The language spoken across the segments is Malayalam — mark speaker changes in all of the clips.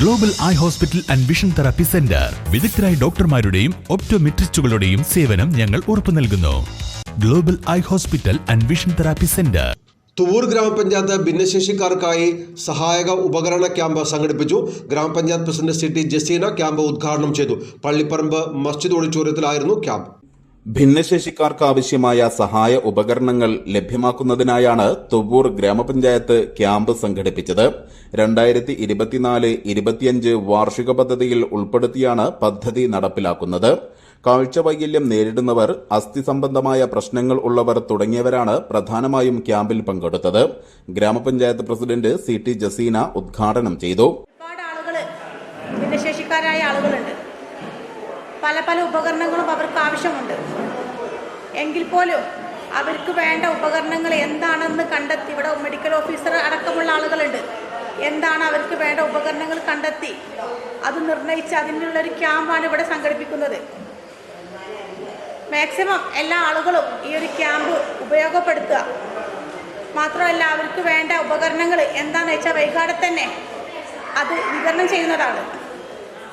Speaker 1: Global eye hospital and vision therapy centre വിദഗ്ധരായ ഡോക്ടർമാരുടെയും ഒപ്റ്റോമെട്രിസ്റ്റുകളുടെയും സേവനം ഞങ്ങൾ ഉറപ്പു നൽകുന്നു. Global eye hospital and vision therapy centre
Speaker 2: Thuvoor ഗ്രാമപഞ്ചായത്ത് ഭിന്നശേഷിക്കാർക്കായി സഹായക ഉപകരണ ക്യാമ്പ് സംഘടിപ്പിച്ചു. ഗ്രാമപഞ്ചായത്ത് president C T Jaseena camp ഉദ്ഘാടനം ചെയ്തു. പള്ളിപ്പറമ്പ് മസ്ജിദ് ഓഡിറ്റോറിയത്തിലായിരുന്നു ക്യാമ്പ്.
Speaker 3: ഭിന്നശേഷിക്കാർക്ക് ആവശ്യമായ സഹായ ഉപകരണങ്ങൾ ലഭ്യമാക്കുന്നതിനായാണ് തുവ്വൂർ ഗ്രാമപഞ്ചായത്ത് ക്യാമ്പ് സംഘടിപ്പിച്ചത്. രണ്ടായിരത്തി ഇരുപത്തിനാല് ഇരുപത്തിയഞ്ച് വാർഷിക പദ്ധതിയിൽ ഉൾപ്പെടുത്തിയാണ് പദ്ധതി നടപ്പിലാക്കുന്നത്. കാഴ്ചവൈകല്യം നേരിടുന്നവർ അസ്ഥി സംബന്ധമായ പ്രശ്നങ്ങൾ ഉള്ളവർ തുടങ്ങിയവരാണ് പ്രധാനമായും ക്യാമ്പിൽ പങ്കെടുത്തത്. ഗ്രാമപഞ്ചായത്ത് പ്രസിഡന്റ് സി ടി ജസീന ഉദ്ഘാടനം ചെയ്തു.
Speaker 4: ഭിന്നശേഷിക്കാരായ ആളുകളുണ്ട്. പല പല ഉപകരണങ്ങളും അവർക്ക് ആവശ്യമുണ്ട്. എങ്കിൽ പോലും അവർക്ക് വേണ്ട ഉപകരണങ്ങൾ എന്താണെന്ന് കണ്ടെത്തി ഇവിടെ മെഡിക്കൽ ഓഫീസർ അടക്കമുള്ള ആളുകളുണ്ട്. എന്താണ് അവർക്ക് വേണ്ട ഉപകരണങ്ങൾ കണ്ടെത്തി അത് നിർണയിച്ച് അതിനുള്ളൊരു ക്യാമ്പാണ് ഇവിടെ സംഘടിപ്പിക്കുന്നത്. മാക്സിമം എല്ലാ ആളുകളും ഈ ഒരു ക്യാമ്പ് ഉപയോഗപ്പെടുത്തുക. മാത്രമല്ല അവർക്ക് വേണ്ട ഉപകരണങ്ങൾ എന്താണെന്ന് വെച്ചാൽ വൈകാതെ തന്നെ അത് വിതരണം ചെയ്യുന്നതാണ്.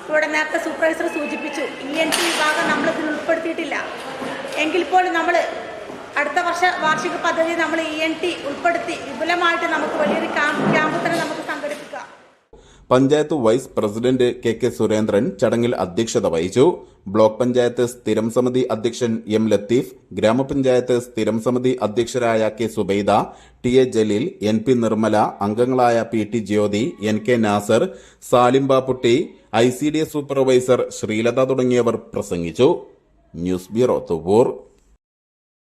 Speaker 4: ഇവിടെ നേരത്തെ സൂപ്പർവൈസർ സൂചിപ്പിച്ചു. ഇ എൻ ടി വിഭാഗം നമ്മളിതിൽ ഉൾപ്പെടുത്തിയിട്ടില്ല. എങ്കിൽ പോലും നമ്മൾ അടുത്ത വർഷ വാർഷിക പദ്ധതി നമ്മൾ ഇ എൻ ടി ഉൾപ്പെടുത്തി വിപുലമായിട്ട് നമുക്ക് വലിയൊരു ക്യാമ്പ് ക്യാമ്പ് തന്നെ
Speaker 3: panchayat vice president K K Surendran ചടങ്ങിൽ അധ്യക്ഷത വഹിച്ചു. ബ്ലോക്ക് പഞ്ചായത്ത് സ്ഥിരം സമിതി അധ്യക്ഷൻ എം ലത്തീഫ് ഗ്രാമപഞ്ചായത്ത് സ്ഥിരം സമിതി അധ്യക്ഷരായ K Subaida T A Jaleel N P Nirmala അംഗങ്ങളായ P T Jyothi N K Nasar Salimbaputty I C D S supervisor Sreelatha തുടങ്ങിയവർ പ്രസംഗിച്ചു. News bureau Thuvur